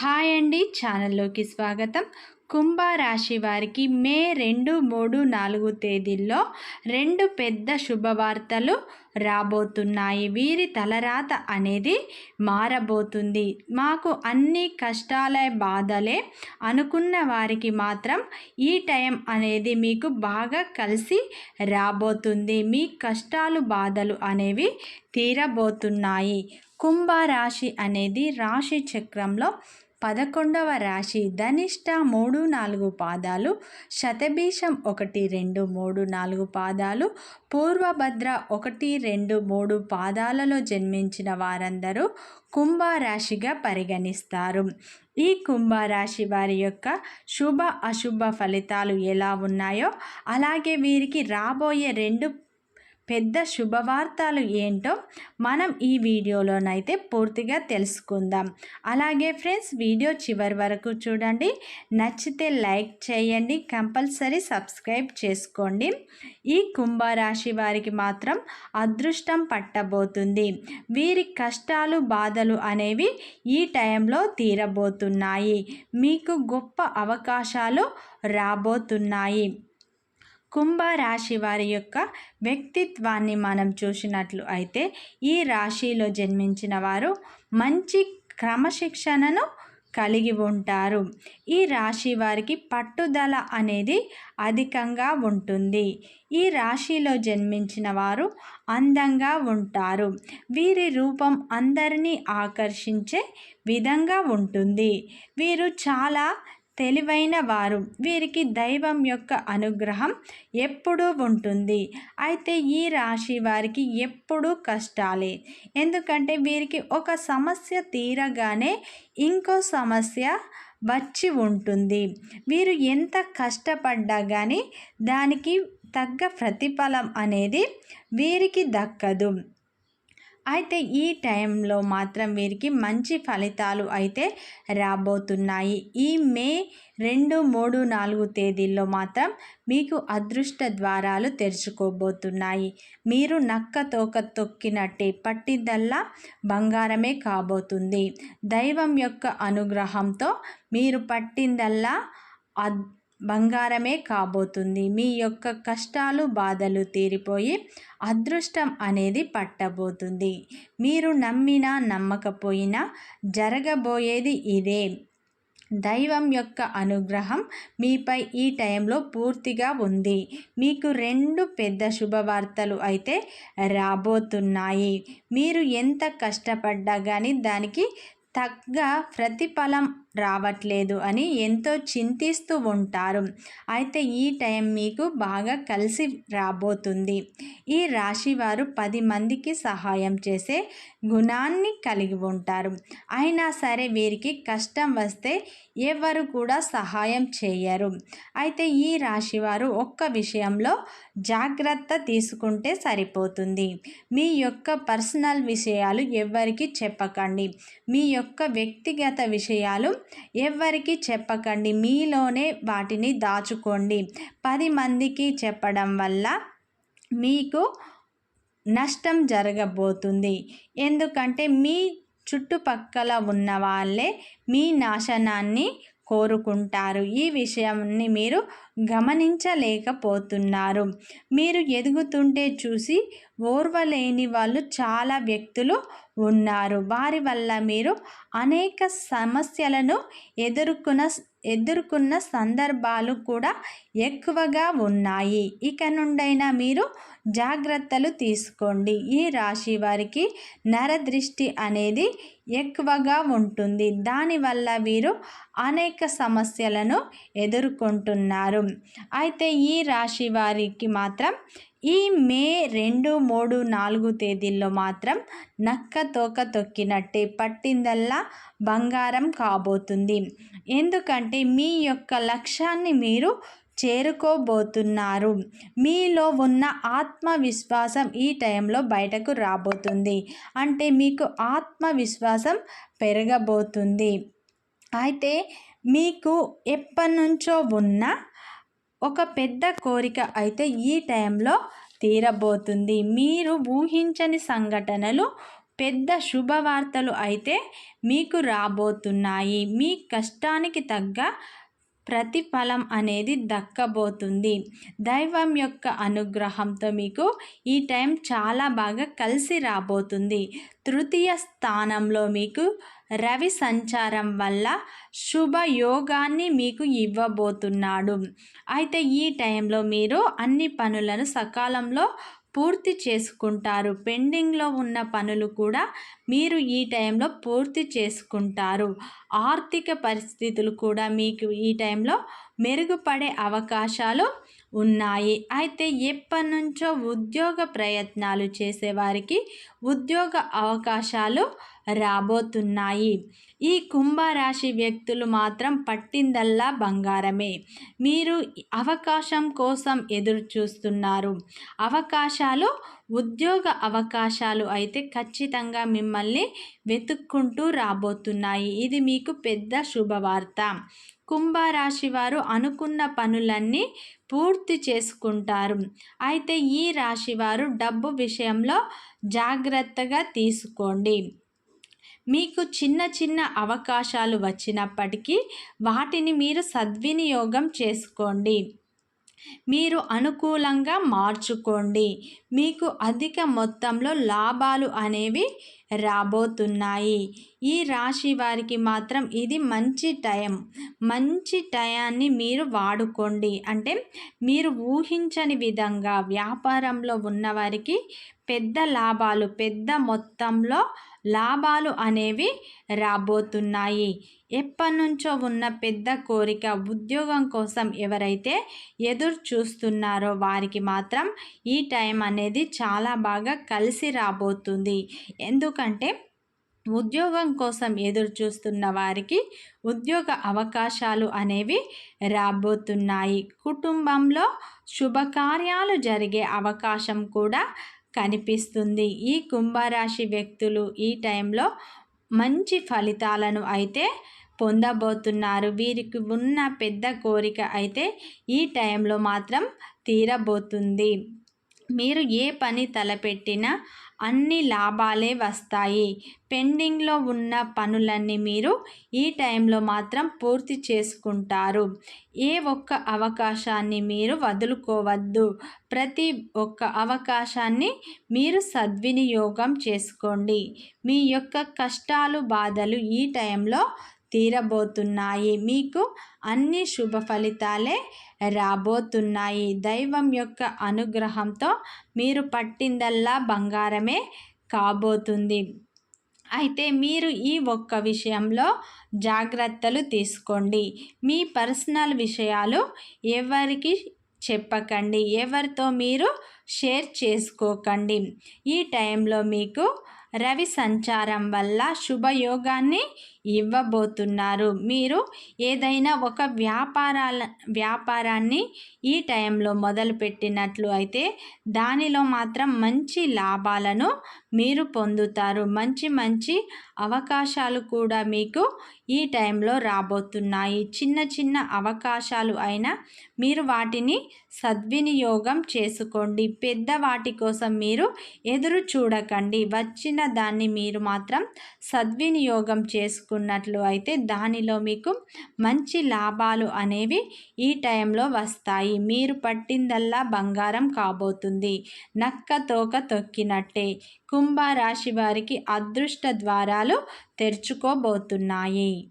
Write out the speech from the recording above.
Hi అండి ఛానల్లోకి స్వాగతం. కుంభరాశి వారికి మే రెండు మూడు నాలుగు తేదీల్లో రెండు పెద్ద శుభవార్తలు రాబోతున్నాయి. వీరి తలరాత అనేది మారబోతుంది. మాకు అన్ని కష్టాలే బాధలే అనుకున్న వారికి మాత్రం ఈ టైం అనేది మీకు బాగా కలిసి రాబోతుంది. మీ కష్టాలు బాధలు అనేవి తీరబోతున్నాయి. కుంభరాశి అనేది రాశి చక్రంలో పదకొండవ రాశి ధనిష్ట మూడు నాలుగు పాదాలు శతభీషం ఒకటి రెండు మూడు నాలుగు పాదాలు పూర్వభద్ర ఒకటి రెండు మూడు పాదాలలో జన్మించిన వారందరూ కుంభరాశిగా పరిగణిస్తారు. ఈ కుంభరాశి వారి యొక్క శుభ అశుభ ఫలితాలు ఎలా ఉన్నాయో అలాగే వీరికి రాబోయే రెండు పెద్ద శుభవార్తలు ఏంటో మనం ఈ వీడియోలోనైతే పూర్తిగా తెలుసుకుందాం. అలాగే ఫ్రెండ్స్ వీడియో చివరి వరకు చూడండి. నచ్చితే లైక్ చేయండి కంపల్సరీ సబ్స్క్రైబ్ చేసుకోండి. ఈ కుంభరాశి వారికి మాత్రం అదృష్టం పట్టబోతుంది. వీరి కష్టాలు బాధలు అనేవి ఈ టైంలో తీరబోతున్నాయి. మీకు గొప్ప అవకాశాలు రాబోతున్నాయి. కుంభరాశి వారి యొక్క వ్యక్తిత్వాన్ని మనం చూసినట్లు అయితే ఈ రాశిలో జన్మించిన వారు మంచి క్రమశిక్షణను కలిగి ఉంటారు. ఈ రాశి వారికి పట్టుదల అనేది అధికంగా ఉంటుంది. ఈ రాశిలో జన్మించిన వారు అందంగా ఉంటారు. వీరి రూపం అందరినీ ఆకర్షించే విధంగా ఉంటుంది. వీరు చాలా తెలివైన వారు. వీరికి దైవం యొక్క అనుగ్రహం ఎప్పుడూ ఉంటుంది. అయితే ఈ రాశి వారికి ఎప్పుడూ కష్టాలే. ఎందుకంటే వీరికి ఒక సమస్య తీరగానే ఇంకో సమస్య వచ్చి ఉంటుంది. వీరు ఎంత కష్టపడ్డా కానీ దానికి తగ్గ ప్రతిఫలం అనేది వీరికి దక్కదు. అయితే ఈ టైంలో మాత్రం వీరికి మంచి ఫలితాలు అయితే రాబోతున్నాయి. ఈ మే రెండు మూడు నాలుగు తేదీల్లో మాత్రం మీకు అదృష్ట ద్వారాలు తెరుచుకోబోతున్నాయి. మీరు నక్క తోక తొక్కినట్టే పట్టిదల్లా బంగారమే కాబోతుంది. దైవం యొక్క అనుగ్రహంతో మీరు పట్టిందల్లా అద్ బంగారమే కాబోతుంది. మీ యొక్క కష్టాలు బాధలు తీరిపోయి అదృష్టం అనేది పట్టబోతుంది. మీరు నమ్మినా నమ్మకపోయినా జరగబోయేది ఇదే. దైవం యొక్క అనుగ్రహం మీపై ఈ టైంలో పూర్తిగా ఉంది. మీకు రెండు పెద్ద శుభవార్తలు అయితే రాబోతున్నాయి. మీరు ఎంత కష్టపడ్డా కానీ దానికి తగ్గ ప్రతిఫలం రావట్లేదు అని ఎంతో చింతిస్తూ ఉంటారు. అయితే ఈ టైం మీకు బాగా కలిసి రాబోతుంది. ఈ రాశి వారు పది మందికి సహాయం చేసే గుణాన్ని కలిగి ఉంటారు. అయినా సరే వీరికి కష్టం వస్తే ఎవరు కూడా సహాయం చేయరు. అయితే ఈ రాశి వారు ఒక్క విషయంలో జాగ్రత్త తీసుకుంటే సరిపోతుంది. మీ యొక్క పర్సనల్ విషయాలు ఎవరికి చెప్పకండి. మీ యొక్క వ్యక్తిగత విషయాలు ఎవరికి చెప్పకండి. మీలోనే వాటిని దాచుకోండి. పది మందికి చెప్పడం వల్ల మీకు నష్టం జరగబోతుంది. ఎందుకంటే మీ చుట్టుపక్కల ఉన్న వాళ్ళే మీ నాశనాన్ని కోరుకుంటారు. ఈ విషయాన్ని మీరు గమనించలేకపోతున్నారు. మీరు ఎదుగుతుంటే చూసి ఓర్వలేని వాళ్ళు చాలా వ్యక్తులు ఉన్నారు. వారి వల్ల మీరు అనేక సమస్యలను ఎదుర్కొన్న ఎదుర్కొన్న సందర్భాలు కూడా ఎక్కువగా ఉన్నాయి. ఇక నుండైనా మీరు జాగ్రత్తలు తీసుకోండి. ఈ రాశి వారికి నరదృష్టి అనేది ఎక్కువగా ఉంటుంది. దానివల్ల వీరు అనేక సమస్యలను ఎదుర్కొంటున్నారు. అయితే ఈ రాశి వారికి మాత్రం ఈ మే రెండు మూడు నాలుగు తేదీల్లో మాత్రం నక్క తోక తొక్కినట్టే పట్టిందల్లా బంగారం కాబోతుంది. ఎందుకంటే మీ యొక్క లక్ష్యాన్ని మీరు చేరుకోబోతున్నారు. మీలో ఉన్న ఆత్మవిశ్వాసం ఈ టైంలో బయటకు రాబోతుంది. అంటే మీకు ఆత్మవిశ్వాసం పెరగబోతుంది. అయితే మీకు ఎప్పటి నుంచో ఉన్న ఒక పెద్ద కోరిక అయితే ఈ టైంలో తీరబోతుంది. మీరు ఊహించని సంఘటనలు పెద్ద శుభవార్తలు అయితే మీకు రాబోతున్నాయి. మీ కష్టానికి తగ్గ ప్రతిఫలం అనేది దక్కబోతుంది. దైవం యొక్క అనుగ్రహంతో మీకు ఈ టైం చాలా బాగా కలిసి రాబోతుంది. తృతీయ స్థానంలో మీకు రవి సంచారం వల్ల శుభయోగాన్ని మీకు ఇవ్వబోతున్నాడు. అయితే ఈ టైంలో మీరు అన్ని పనులను సకాలంలో పూర్తి చేసుకుంటారు. పెండింగ్లో ఉన్న పనులు కూడా మీరు ఈ టైంలో పూర్తి చేసుకుంటారు. ఆర్థిక పరిస్థితులు కూడా మీకు ఈ టైంలో మెరుగుపడే అవకాశాలు ఉన్నాయి. అయితే ఎప్పటి నుంచో ఉద్యోగ ప్రయత్నాలు చేసేవారికి ఉద్యోగ అవకాశాలు రాబోతున్నాయి. ఈ కుంభరాశి వ్యక్తులు మాత్రం పట్టిందల్లా బంగారమే. మీరు అవకాశం కోసం ఎదురు చూస్తున్నారు అవకాశాలు ఉద్యోగ అవకాశాలు అయితే ఖచ్చితంగా మిమ్మల్ని వెతుక్కుంటూ రాబోతున్నాయి. ఇది మీకు పెద్ద శుభవార్త. కుంభరాశి వారు అనుకున్న పనులన్నీ పూర్తి చేసుకుంటారు. అయితే ఈ రాశి వారు డబ్బు విషయంలో జాగ్రత్తగా తీసుకోండి. మీకు చిన్న చిన్న అవకాశాలు వచ్చినప్పటికీ వాటిని మీరు సద్వినియోగం చేసుకోండి. మీరు అనుకూలంగా మార్చుకోండి. మీకు అధిక మొత్తంలో లాభాలు అనేవి రాబోతున్నాయి. ఈ రాశి వారికి మాత్రం ఇది మంచి టైం. మంచి టయాన్ని మీరు వాడుకోండి. అంటే మీరు ఊహించని విధంగా వ్యాపారంలో ఉన్నవారికి పెద్ద లాభాలు పెద్ద మొత్తంలో లాభాలు అనేవి రాబోతున్నాయి. ఎప్పటినుంచో ఉన్న పెద్ద కోరిక ఉద్యోగం కోసం ఎవరైతే ఎదురు చూస్తున్నారో వారికి మాత్రం ఈ టైం అనేది చాలా బాగా కలిసి రాబోతుంది. ఎందుకంటే ఉద్యోగం కోసం ఎదురు చూస్తున్న వారికి ఉద్యోగ అవకాశాలు అనేవి రాబోతున్నాయి. కుటుంబంలో శుభకార్యాలు జరిగే అవకాశం కూడా కనిపిస్తుంది. ఈ కుంభరాశి వ్యక్తులు ఈ టైంలో మంచి ఫలితాలను అయితే పొందబోతున్నారు. వీరికి ఉన్న పెద్ద కోరిక అయితే ఈ టైంలో మాత్రం తీరబోతుంది. మీరు ఏ పని తలపెట్టినా అన్ని లాభాలే వస్తాయి. పెండింగ్లో ఉన్న పనులన్నీ మీరు ఈ టైంలో మాత్రం పూర్తి చేసుకుంటారు. ఏ ఒక్క అవకాశాన్ని మీరు వదులుకోవద్దు. ప్రతి ఒక్క అవకాశాన్ని మీరు సద్వినియోగం చేసుకోండి. మీ యొక్క కష్టాలు బాధలు ఈ టైంలో తీరబోతున్నాయి. మీకు అన్ని శుభ ఫలితాలే రాబోతున్నాయి. దైవం యొక్క అనుగ్రహంతో మీరు పట్టిందల్లా బంగారమే కాబోతుంది. అయితే మీరు ఈ ఒక్క విషయంలో జాగ్రత్తలు తీసుకోండి. మీ పర్సనల్ విషయాలు ఎవరికి చెప్పకండి. ఎవరితో మీరు షేర్ చేసుకోకండి. ఈ టైంలో మీకు రవి సంచారం వల్ల శుభయోగాన్ని ఇవ్వబోతున్నారు. మీరు ఏదైనా ఒక వ్యాపారాల వ్యాపారాన్ని ఈ టైంలో మొదలుపెట్టినట్లు అయితే దానిలో మాత్రం మంచి లాభాలను మీరు పొందుతారు. మంచి మంచి అవకాశాలు కూడా మీకు ఈ టైంలో రాబోతున్నాయి. చిన్న చిన్న అవకాశాలు అయినా మీరు వాటిని సద్వినియోగం చేసుకోండి. పెద్ద వాటి కోసం మీరు ఎదురు చూడకండి. వచ్చిన దాన్ని మీరు మాత్రం సద్వినియోగం చేసుకున్నట్లు అయితే దానిలో మీకు మంచి లాభాలు అనేవి ఈ టైంలో వస్తాయి. మీరు పట్టిందల్లా బంగారం కాబోతుంది. నక్క తోక తొక్కినట్టే. కుంభరాశి వారికి అదృష్ట ద్వారాలు తెరుచుకోబోతున్నాయి.